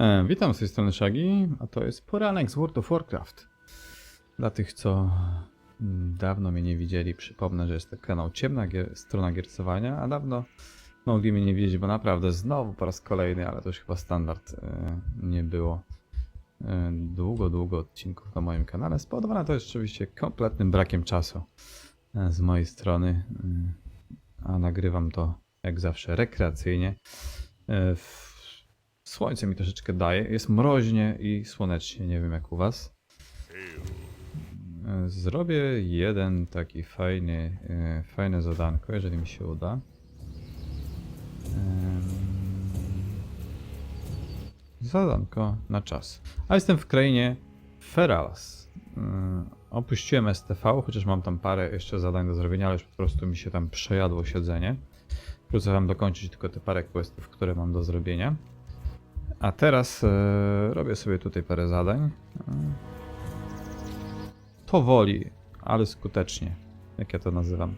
E, witam z tej strony Shagi, a to jest poranek z World of Warcraft. Dla tych, co dawno mnie nie widzieli, przypomnę, że jest to kanał Ciemna gier, Strona Giercowania, a dawno mogli mnie nie widzieć, bo naprawdę znowu po raz kolejny, ale to już chyba standard, e, nie było e, długo, długo odcinków na moim kanale. Spowodowane to jest oczywiście kompletnym brakiem czasu e, z mojej strony, e, a nagrywam to jak zawsze rekreacyjnie. E, w Słońce mi troszeczkę daje. Jest mroźnie i słonecznie, nie wiem jak u was. E, Zrobię jeden taki fajny, e, fajne zadanko, jeżeli mi się uda. Zadanko na czas. A jestem w krainie Ferals. Mm, Opuściłem STV, chociaż mam tam parę jeszcze zadań do zrobienia, ale już po prostu mi się tam przejadło siedzenie. Wrócę wam dokończyć tylko te parę questów, które mam do zrobienia. A teraz e, robię sobie tutaj parę zadań. Powoli, ale skutecznie, jak ja to nazywam.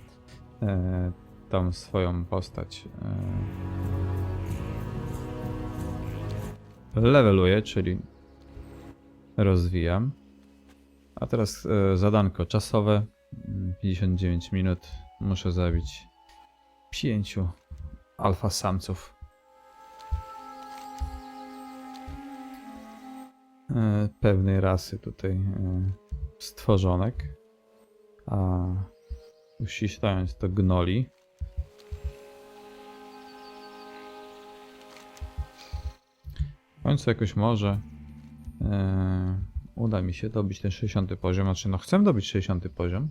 E, tą swoją postać. E, leveluję, czyli rozwijam. A teraz e, zadanko czasowe. mm, 59 minut. Muszę zabić pięciu alfa samców. Pewnej rasy tutaj e, stworzonek. A uściślając to gnoli. W końcu jakoś może e, uda mi się dobić ten 60 poziom. Znaczy, no chcę dobić 60 poziom.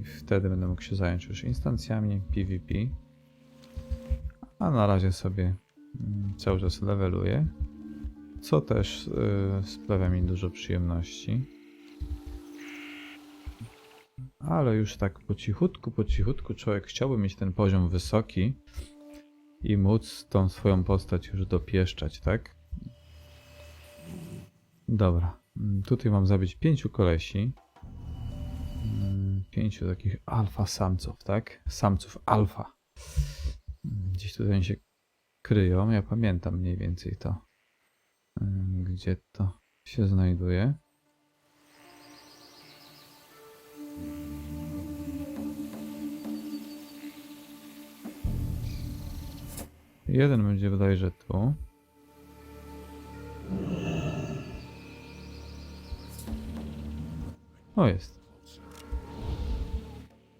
I wtedy będę mógł się zająć już instancjami PvP. A na razie sobie mm, cały czas leveluję co też y, sprawia mi dużo przyjemności. Ale już tak po cichutku, po cichutku człowiek chciałby mieć ten poziom wysoki i móc tą swoją postać już dopieszczać, tak? Dobra, mm, tutaj mam zabić pięciu kolesi. Mm, Pięciu takich alfa samców, tak? Samców alfa. Mm, Gdzieś tutaj się kryją, ja pamiętam mniej więcej to. Gdzie to się znajduje? Jeden będzie bodajże tu. O, jest.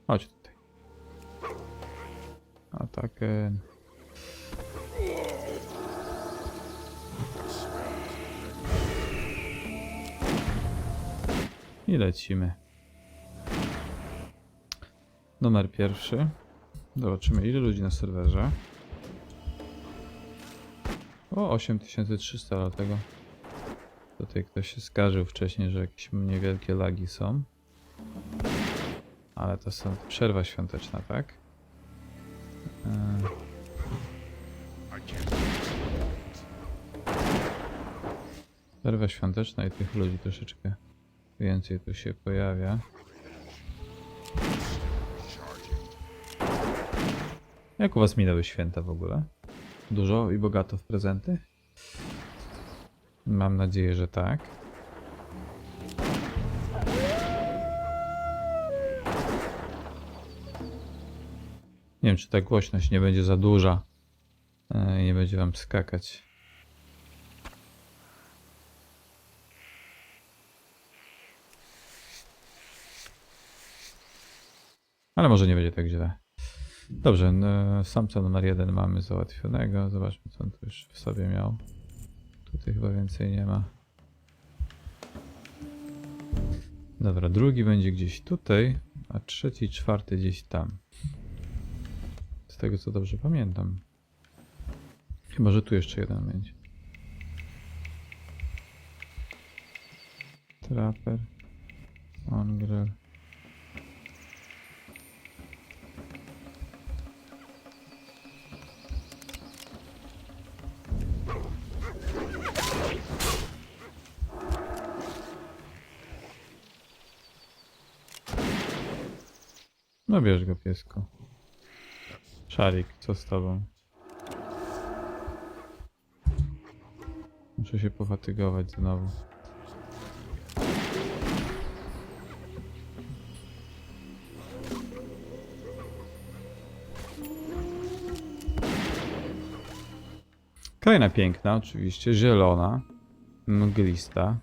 Chodź tutaj. Ataken. I lecimy. Numer pierwszy. Zobaczymy ile ludzi na serwerze. O, 8300, dlatego tutaj ktoś się skarżył wcześniej, że jakieś niewielkie lagi są. Ale to są przerwa świąteczna, tak? E, Przerwa świąteczna i tych ludzi troszeczkę więcej tu się pojawia. Jak u was minęły święta w ogóle? Dużo i bogato w prezenty? Mam nadzieję, że tak. Nie wiem, czy ta głośność nie będzie za duża e, i nie będzie wam skakać. Ale może nie będzie tak źle. Dobrze, no, samca numer jeden mamy załatwionego. Zobaczmy, co on tu już w sobie miał. Tutaj chyba więcej nie ma. Dobra, drugi będzie gdzieś tutaj, a trzeci, czwarty gdzieś tam. Z tego co dobrze pamiętam. Chyba, że tu jeszcze jeden będzie. Trapper. Ongrer. No bierz go piesko. Szarik, co z tobą? Muszę się pofatygować znowu. Kraina piękna, oczywiście, zielona, mglista.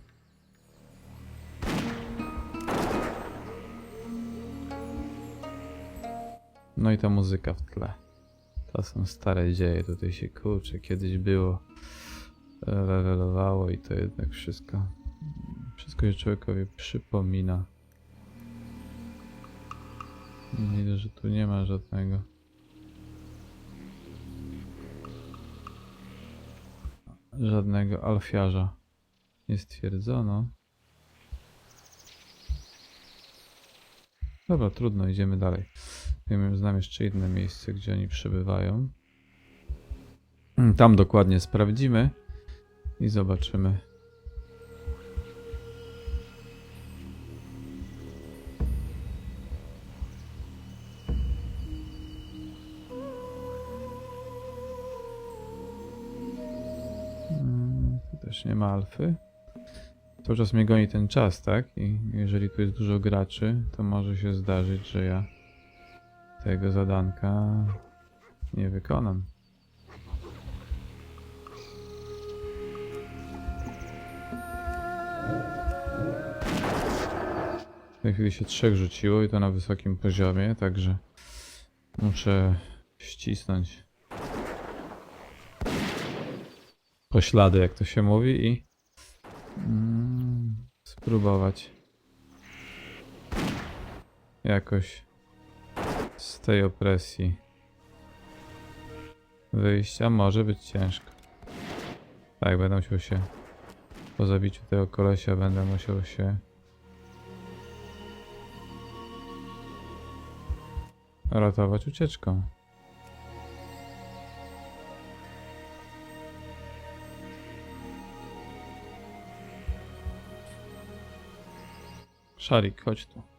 No i ta muzyka w tle. To są stare dzieje, tutaj się kurczę, kiedyś było, levelowało i to jednak wszystko, wszystko się człowiekowi przypomina. Widzę, że tu nie ma żadnego. Żadnego alfiarza nie stwierdzono. Dobra, trudno, idziemy dalej. Wiem, znam jeszcze inne miejsce, gdzie oni przebywają. Mm, Tam dokładnie sprawdzimy i zobaczymy. Mm, Tu też nie ma alfy. Cały czas mnie goni ten czas, tak? I jeżeli tu jest dużo graczy, to może się zdarzyć, że ja tego zadanka nie wykonam. W tej chwili się trzech rzuciło i to na wysokim poziomie, także muszę ścisnąć poślady, jak to się mówi, i mm, spróbować jakoś z tej opresji wyjścia może być ciężko. Tak, będę musiał się po zabiciu tego kolesia będę musiał się ratować ucieczką. Szarik, chodź tu.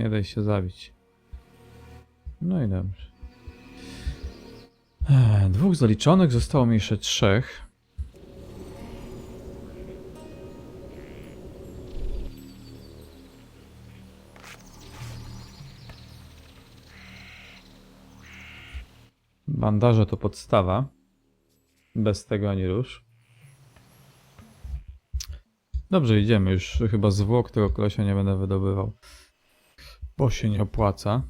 Nie daj się zabić. No i dobrze. Dwóch zaliczonych, zostało mi jeszcze trzech. Bandaże to podstawa. Bez tego ani rusz. Dobrze, idziemy. Już chyba zwłok tego kolesia nie będę wydobywał. Bo się nie opłaca.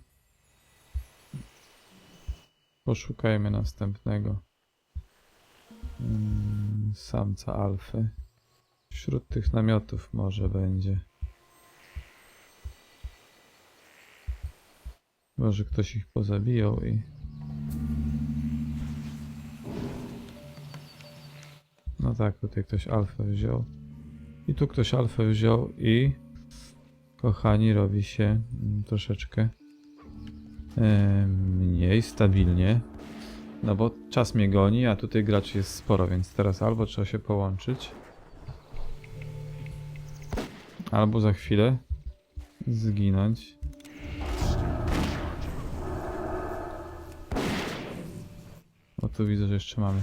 Poszukajmy następnego mm, samca alfy. Wśród tych namiotów może będzie. Może ktoś ich pozabijał i... No tak, tutaj ktoś alfę wziął. I tu ktoś alfę wziął i... Kochani, robi się mm, troszeczkę e, mniej stabilnie. No bo czas mnie goni, a tutaj graczy jest sporo, więc teraz albo trzeba się połączyć, albo za chwilę zginąć. O tu widzę, że jeszcze mamy.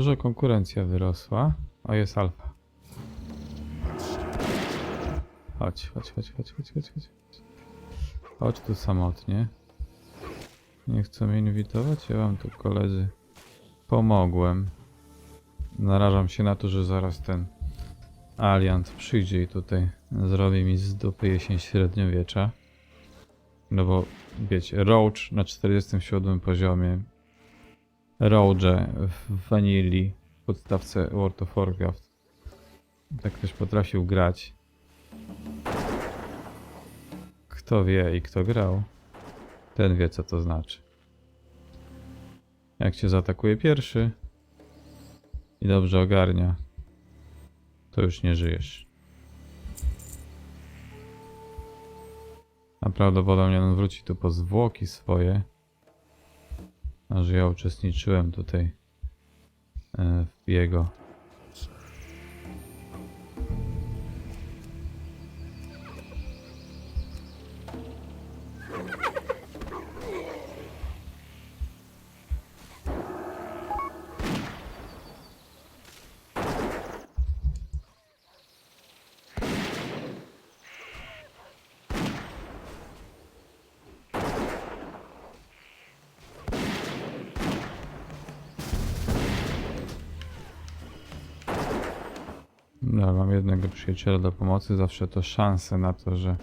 Duża konkurencja wyrosła. O, jest alfa. Chodź, chodź, chodź, chodź, chodź, chodź, chodź. Chodź tu samotnie. Nie chcą mnie inwitować? Ja wam tu koledzy pomogłem. Narażam się na to, że zaraz ten aliant przyjdzie i tutaj zrobi mi z dupy jesień średniowiecza. No bo wiecie, Roach na 47 poziomie Roge w Vanilli w podstawce World of Warcraft. Tak ktoś potrafił grać. Kto wie i kto grał, ten wie co to znaczy. Jak cię zaatakuje pierwszy i dobrze ogarnia, to już nie żyjesz. A prawdopodobnie on wróci tu po zwłoki swoje. Że ja uczestniczyłem tutaj e, w jego. No, mam jednego przyjaciela do pomocy, zawsze to szanse na to, że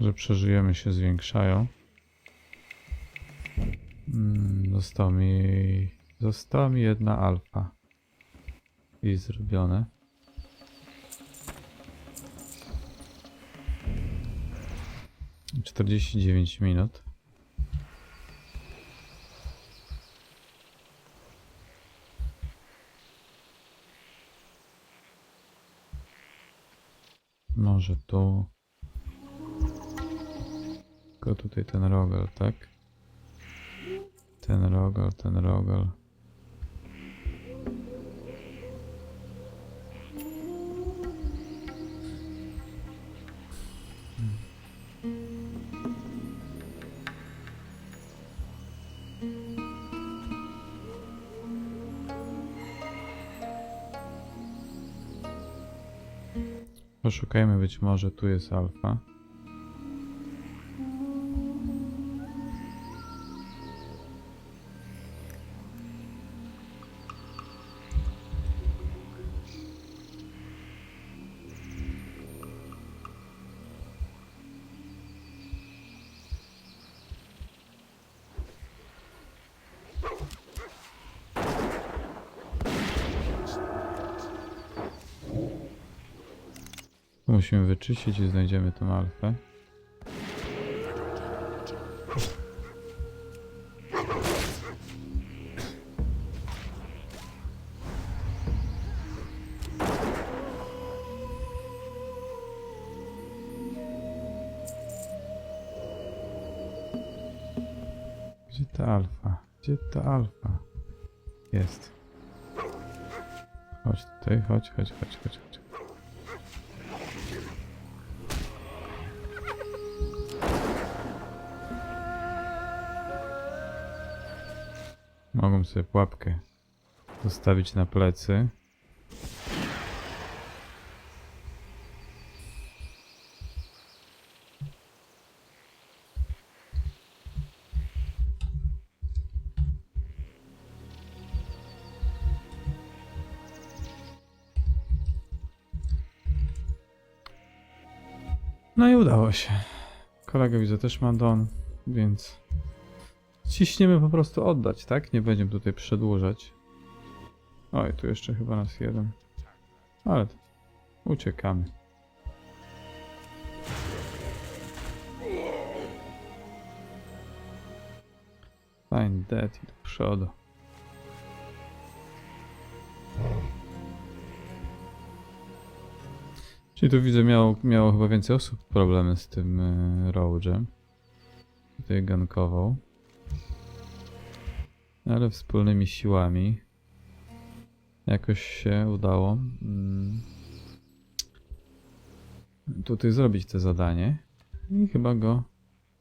że przeżyjemy się zwiększają. Mm, Zostało mi została mi jedna alfa i zrobione. Czterdzieści dziewięć minut. Może tu. Tylko tutaj ten rogal, tak? Ten rogal, ten rogal. Poszukajmy, być może tu jest alfa. Musimy wyczyścić i znajdziemy tą alfę. Gdzie ta alfa? Gdzie ta alfa? Jest. Chodź tutaj, chodź, chodź, chodź, chodź, chodź. Mogą sobie pułapkę postawić na plecy. No i udało się. Kolega widzę też ma don, więc ciśniemy po prostu oddać, tak? Nie będziemy tutaj przedłużać. Oj, tu jeszcze chyba nas jeden. Ale uciekamy. Find dead i do przodu. Czyli tu widzę miało, miało chyba więcej osób problemy z tym y, Roadżem. Tutaj gankował. Ale wspólnymi siłami jakoś się udało mm, tutaj zrobić to zadanie i chyba go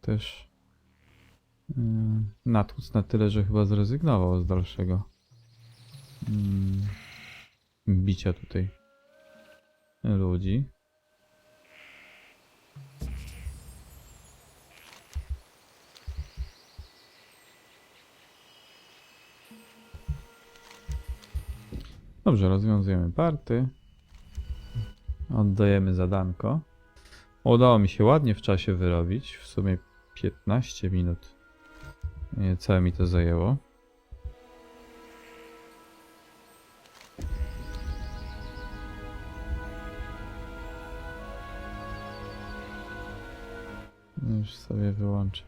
też yy, natłuc na tyle, że chyba zrezygnował z dalszego mm, bicia tutaj ludzi. Dobrze, rozwiązujemy party. Oddajemy zadanko. Udało mi się ładnie w czasie wyrobić. W sumie 15 minut. Całe mi to zajęło. Już sobie wyłączę.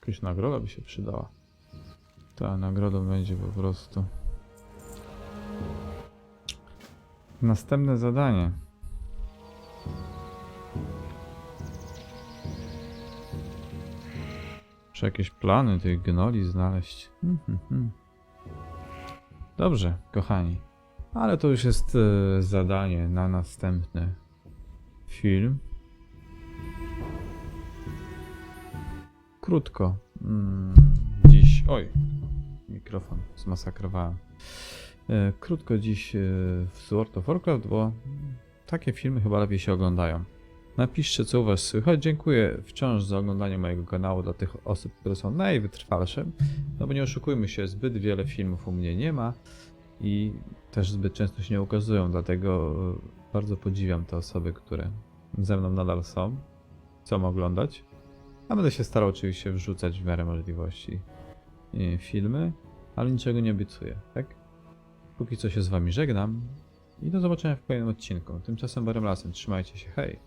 Jakaś nagroda by się przydała. Ta nagroda będzie po prostu. Następne zadanie. Muszę jakieś plany tych gnoli znaleźć. Hmm, hmm, hmm. Dobrze, kochani. Ale to już jest e, zadanie na następny film. Krótko. Mm, dziś. Oj, mikrofon zmasakrowałem. E, krótko dziś e, w Sword of Warcraft, bo takie filmy chyba lepiej się oglądają. Napiszcie, co u Was słychać. Dziękuję wciąż za oglądanie mojego kanału dla tych osób, które są najwytrwalsze. No bo nie oszukujmy się, zbyt wiele filmów u mnie nie ma i też zbyt często się nie ukazują, dlatego e, bardzo podziwiam te osoby, które ze mną nadal są, chcą oglądać. A będę się starał oczywiście wrzucać w miarę możliwości filmy, ale niczego nie obiecuję, tak? Póki co się z Wami żegnam i do zobaczenia w kolejnym odcinku. Tymczasem Barem Lasem, trzymajcie się, hej!